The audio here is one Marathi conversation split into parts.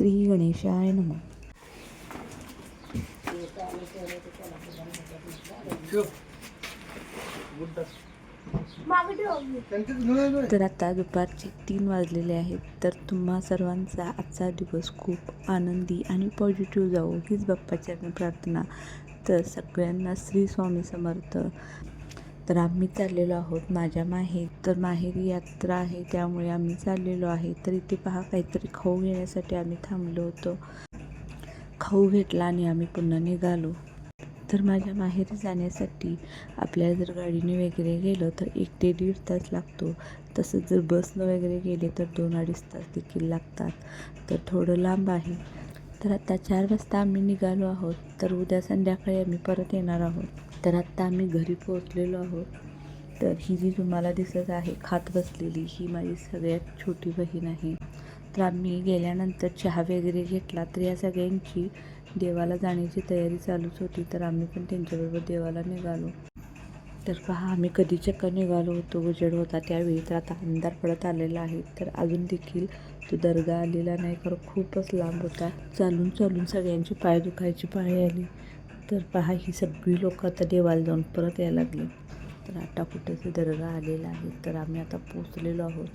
श्री गणेशाय नम. तर आता दुपारचे तीन वाजलेले आहेत. तर तुम्हा सर्वांचा आजचा दिवस खूप आनंदी आणि पॉझिटिव्ह जावो. हीच बाप्पाची प्रार्थना. तर सगळ्यांना श्री स्वामी समर्थ. तर आम्ही चाललेलो आहोत माझ्या माहेर. तर माहेरी यात्रा आहे त्यामुळे आम्ही चाललेलो आहे. तर इथे पहा काहीतरी खाऊ घेण्यासाठी आम्ही थांबलो होतो. खाऊ घेतला आणि आम्ही पुन्हा निघालो. तर माझ्या माहेरी जाण्यासाठी आपल्याला जर गाडीने वगैरे गेलं तर एक ते दीड तास लागतो. तसंच जर बसनं वगैरे गेले तर दोन अडीच तास देखील लागतात. तर थोडं लांब आहे. तर आत्ता चार वाजता आम्ही निघालो आहोत. तर उद्या संध्याकाळी आम्ही परत येणार आहोत. तर आत्ता आम्ही घरी पोहोचलेलो आहोत. तर ही जी तुम्हाला दिसत आहे खात बसलेली ही माझी सगळ्यात छोटी बहीण आहे. तर आम्ही गेल्यानंतर चहा वगैरे घेतला तर या सगळ्यांची देवाला जाण्याची तयारी चालूच होती. तर आम्ही पण त्यांच्याबरोबर देवाला निघालो. तर पहा आम्ही कधी चक्क निघालो होतो उजेड होता त्यावेळी. तर आता अंधार पडत आलेला आहे. तर अजून देखील तो दर्गा आलेला नाही कारण खूपच लांब होता. चालून चालून सगळ्यांची पाय दुखायची पाळी आली. तर पहा ही सगळी लोक आता देवाला जाऊन परत यायला लागली. तर आता कुठेच दर्गा आलेला आहे. तर आम्ही आता पोचलेलो आहोत.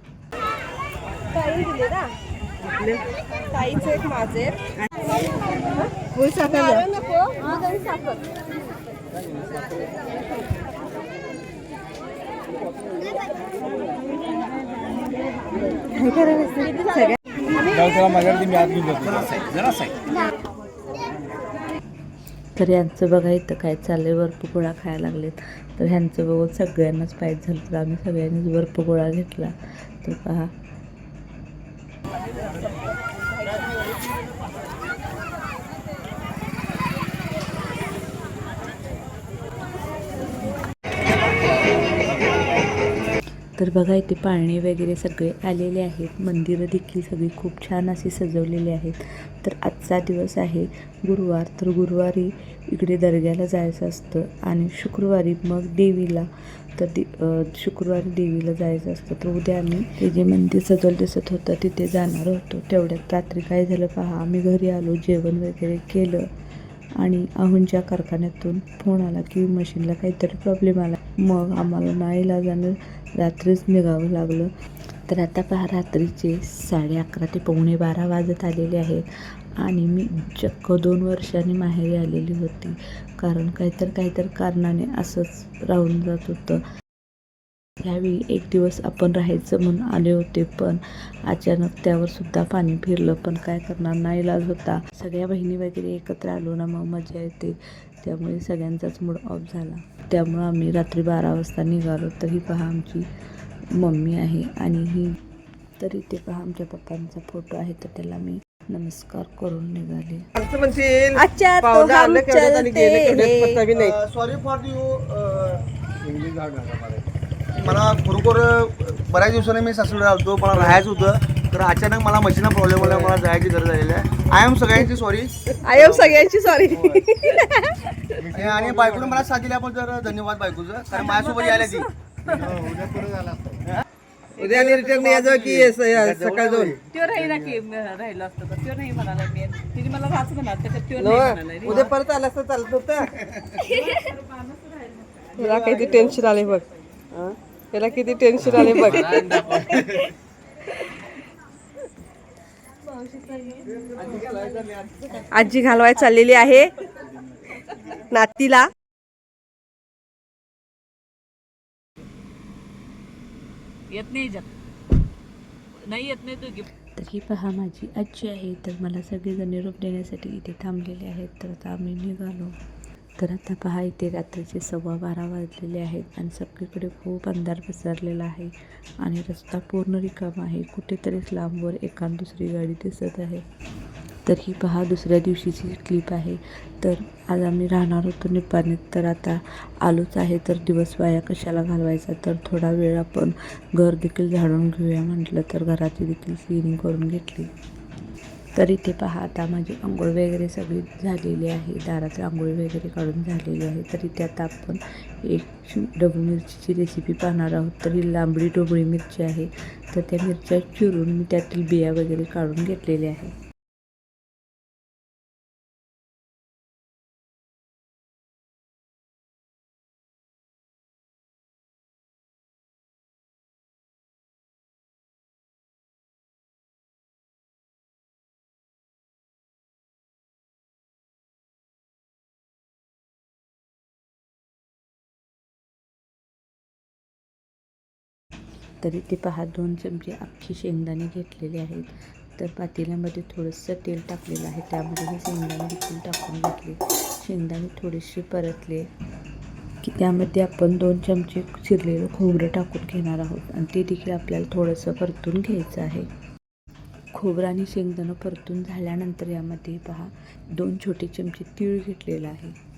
तर यांचं बघा इथं काय चाललंय बर्फ गोळा खायला लागलेत. तर ह्यांचं बघून सगळ्यांनाच पाहिजे झालं तर आम्ही सगळ्यांनीच बर्फ गोळा घेतला. तर पहा. तर बघा इथे पाळणे वगैरे सगळे आलेले आहेत. मंदिरं देखील सगळी खूप छान अशी सजवलेली आहेत. तर आजचा दिवस आहे गुरुवार. तर गुरुवारी इकडे दर्ग्याला जायचं असतं आणि शुक्रवारी मग देवीला तर दे शुक्रवारी देवीला जायचं असतं. तर उद्या आम्ही ते जे मंदिर सजवलं दिसत होतं तिथे जाणार होतो. तेवढ्यात रात्री काय झालं पहा आम्ही घरी आलो जेवण वगैरे केलं आणि अहुंच्या कारखान्यातून फोन आला की मशीनला काहीतरी प्रॉब्लेम आला. मग आम्हाला नाईलाजानं रात्रीच निघावं लागलं. तर आता पहा रात्रीचे साडे अकरा ते पावणे बारा वाजत आलेले आहेत आणि मी चक्क दोन वर्षांनी माहेरी आलेली होती. कारण काहीतर काहीतरी कारणाने असंच राहून जात होतं. यावेळी एक दिवस आपण राहायचं म्हणून आले होते पण अचानक त्यावर सुद्धा पाणी फिरलं पण काय करणार? नाही इलाज होता. सगळ्या बहिणी वगैरे एकत्र आलो ना मग मजा येते. त्यामुळे सगळ्यांचाच मूड ऑफ झाला. त्यामुळं आम्ही रात्री बारा वाजता निघालो. तर ही पहा आमची मम्मी आहे आणि ही तर इथे पहा आमच्या पप्पांचा फोटो आहे तर त्याला मी नमस्कार करून निघाले. तो सॉरी फॉर यू मला खरोखर बऱ्याच दिवसांनी मी सासवडे आलतो मला राहायचं होतं तर अचानक मला मशीना प्रॉब्लेम आला मला जायची गरज झालेली आहे. आय एम सगळ्यांची सॉरी आय एम सगळ्यांची सॉरी आणि बायकोने मला साथ दिल्याबद्दल धन्यवाद बायकोचं. कारण माझ्यासोबत यायला ती उद्या रिटर्न यायचं की सकाळ जाऊन. त्यो की राहिलो असतो त्यो नाही म्हणाला मी. तिने मला वाच म्हणा त्याच्यात त्यो नाही म्हणाला नव्ह, उद्या परत आला असतं चालत होतं त्याला किती टेन्शन आले बघ. हं? त्याला किती टेन्शन आले बघ. आजी घालवाय चाललेली आहे. नातीला. येत नाही नाही येत नाही तू तर ही पहा माझी आजी आहे तर मला सगळेजण निरोप देण्यासाठी इथे थांबलेले आहेत. तर आता आम्ही निघालो. तर आता पहा इथे रात्रीचे सव्वा बारा वाजलेले आहेत आणि सगळीकडे खूप अंधार पसरलेला आहे आणि रस्ता पूर्ण रिकामा आहे. कुठेतरीच लांबवर एकान दुसरी गाडी दिसत आहे. तर ही पहा दुसऱ्या दिवशीची क्लिप आहे. तर आज आम्ही राहणार होतो निपाणीत. तर आता आलोच आहे तर दिवस वाया कशाला घालवायचा? तर थोडा वेळ आपण घर देखील झाडून घेऊया म्हटलं तर घराची देखील क्लिनिंग करून घेतली. तर इथे पहा आता माझी आंघोळ वगैरे सगळी झालेली आहे. दारात आंघोळ वगैरे काढून झालेली आहे. तर इथे आता आपण एक डबू मिरचीची रेसिपी पाहणार आहोत. तर ही लांबडी डोबळी मिरची आहे. तर त्या मिरच्या चिरून मी त्यातील बिया वगैरे काढून घेतलेल्या आहे तरी ते पहा दोन चमचे अख्खी शेंगदाणे घेतलेले आहेत. तर पातेल्यामध्ये थोडंसं तेल टाकलेलं आहे. त्यामध्ये हे शेंगदाणे देखील टाकून घेतले. शेंगदाणे थोडेसे परतले. की त्यामध्ये आपण दोन चमचे चिरलेलं खोबरं टाकून घेणार आहोत. आणि ते देखील आपल्याला थोडंसं परतून घ्यायचं आहे. खोबरं आणि शेंगदाणं परतून झाल्यानंतर यामध्ये पहा दोन छोटे चमचे तीळ घेतलेलं आहे.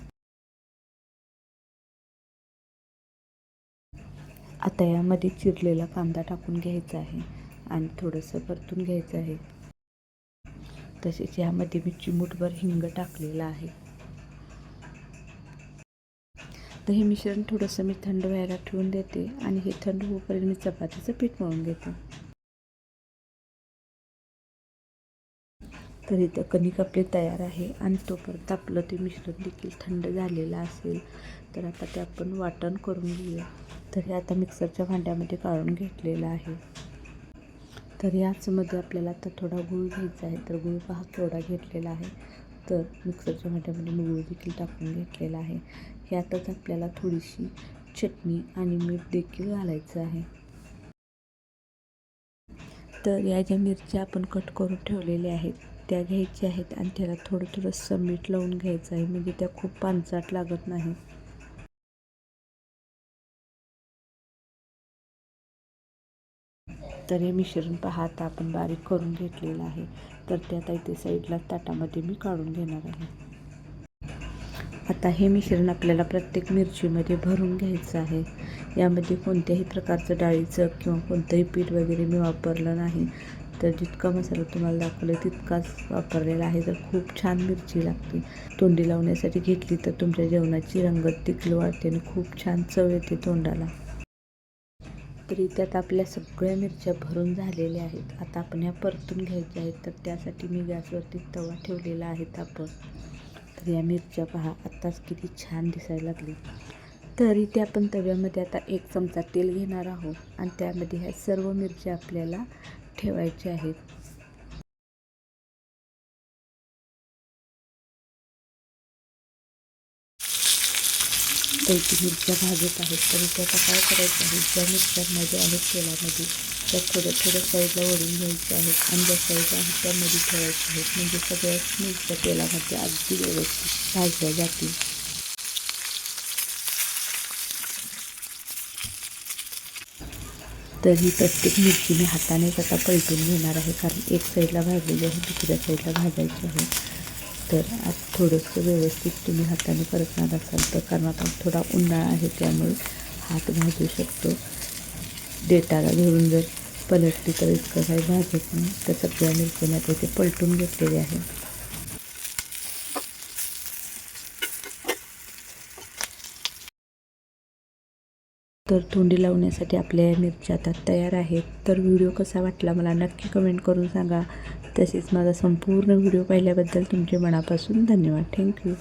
आता यामध्ये चिरलेला कांदा टाकून घ्यायचा आहे आणि थोडंसं परतून घ्यायचं आहे. तसेच यामध्ये मी चिमूटभर हिंग टाकलेलं आहे. तर हे मिश्रण थोडंसं मी थंड व्हायला ठेवून देते आणि हे थंड होईपर्यंत मी चपातीचं पीठ मळून घेते. तर इथं कणिक आपली तयार आहे आणि तोपर्यंत आपलं ते मिश्रण देखील थंड झालेलं असेल. तर आता ते आपण वाटण करून घेऊया. तर हे आता मिक्सरच्या भांड्यामध्ये काढून घेतलेलं आहे. तर याचमध्ये आपल्याला आता थोडा गूळ घ्यायचा आहे. तर गूळ पहा केवढा घेतलेला आहे. तर मिक्सरच्या भांड्यामध्ये मी गूळ देखील टाकून घेतलेला आहे. ह्यातच आपल्याला थोडीशी चटणी आणि मीठ देखील घालायचं आहे. तर या ज्या मिरच्या आपण कट करून ठेवलेल्या आहेत त्या घ्यायच्या आहेत आणि त्याला थोडं थोडंसं मीठ लावून घ्यायचं आहे. म्हणजे त्या खूप पानचाट लागत नाही. तर हे मिश्रण पहा आता आपण बारीक करून घेतलेलं आहे. तर ते आता इथे साईडला ताटामध्ये मी काढून घेणार आहे. आता हे मिश्रण आपल्याला प्रत्येक मिरचीमध्ये भरून घ्यायचं आहे. यामध्ये कोणत्याही प्रकारचं डाळीचं किंवा कोणतंही पीठ वगैरे मी वापरलं नाही. तर जितका मसाला तुम्हाला दाखवला तितकाच वापरलेला आहे. तर खूप छान मिरची लागते. तोंडी लावण्यासाठी घेतली तर तुमच्या जेवणाची रंगत देखील वाढते आणि खूप छान चव येते तोंडाला. तरी त्यात आपल्या सगळ्या मिरच्या भरून झालेल्या आहेत. आता आपण ह्या परतून घ्यायच्या आहेत. तर त्यासाठी मी गॅसवरती तवा ठेवलेला आहे तापत. तर या मिरच्या पहा आत्ताच किती छान दिसायला लागली. तरी त्या आपण तव्यामध्ये आता एक चमचा तेल घेणार आहोत. आणि त्यामध्ये ह्या सर्व मिरच्या आपल्याला ठेवायचे आहेत. तर मिरच्या भाजत आहेत तर त्याचा काय करायचं आहे? ज्या मिरच्यांमध्ये आहेत तेलामध्ये त्या थोड्या थोड्या साईडला ओढून घ्यायच्या आहेत आणि ज्या साईड आहेत त्यामध्ये ठेवायच्या आहेत. म्हणजे सगळ्याच मिरच्या तेलामध्ये अगदी व्यवस्थित भाजल्या जातील. तर ही प्रत्येक मिरची मी हातानेच आता पलटून घेणार आहे कारण एक साईडला भाजलेली आहे दुसऱ्या साईडला भाजायची आहे. तर आज थोडंसं व्यवस्थित तुम्ही हाताने परतणार असाल तर कारण आता थोडा उन्हाळा आहे त्यामुळे हात भाजू शकतो. डेटाला धरून जर पलटली तर इतकं काही भाजत नाही. तर सगळ्या मिरच्या आता इथे पलटून घेतलेली आहे तर तोंडी लावण्यासाठी आपल्या या मिरच्या आता तयार आहेत. तर व्हिडिओ कसा वाटला मला नक्की कमेंट करून सांगा. तसेच माझा संपूर्ण व्हिडिओ पाहिल्याबद्दल तुमचे मनापासून धन्यवाद. थँक्यू